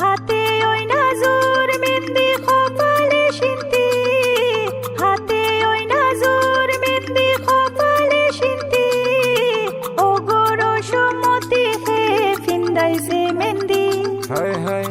হাতে ওই নাজুর মেহেন্দি কপালে সিন্তি। হাতে ওই নাজুর মেহেন্দি কপালে সিন্তি। ও গরো সমতি হে ফিন্দাইছে মেহেন্দি। হায় হায়।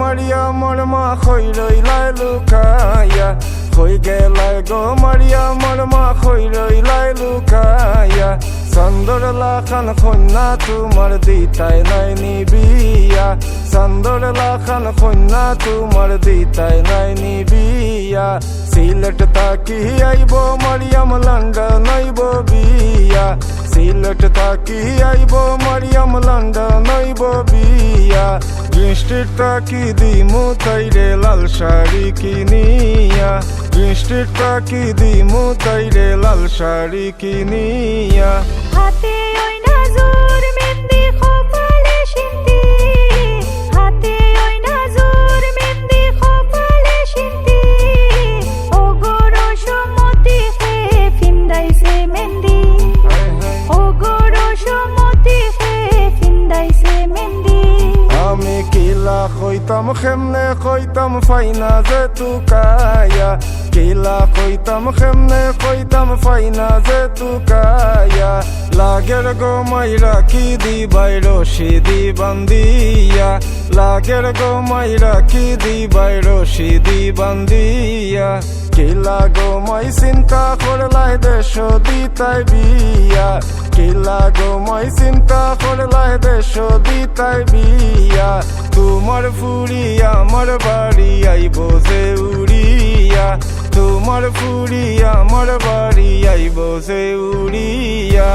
মারিয়া মোর মা কই রইলাই লুকাইয়া। কই গেলাই গো মারিয়া মোর মা কই রইলাই লুকাইয়া। চন্দর লাখান কন্যা তোমার দিতাই নাই নিবিয়া। চন্দর লাখান কন্যা তোমার দিতাই নাই নিবিয়া। সিলেট তাকি আইব, মারিয়াম লন্ডন আইব বিয়া। সিলেট তাকি আইব, মারিয়াম বৃষ্টির তাকি দিমু? তাইরে লাল শাড়ি কিনিয়া। বৃষ্টির তাকি দিমু? তাইরে লাল শাড়ি কিনিয়া। হাতে ওই কইতাম, খেমনে কইতাম, ফাইনা যে তুকায়া কিলা কইতাম, খেমনে কইতাম, ফাইনা যে তুকায়া লাগের গো মাইরা কি দিবাই রশি দি বান্দিয়া? লাগের গো মাইরা কি দিবাই রশি দি বান্দিয়া? কিলা গো মাই চিন্তা করলাই দেশ দিতাই বিয়া। কিলা গো মাই চিন্তা করলাই দেশ দিতাই বিয়া। তোমার ফুরি আমার বাড়ি আইব সে উড়িয়া। তোমার ফুরি আমার বাড়ি আইব সে উড়িয়া।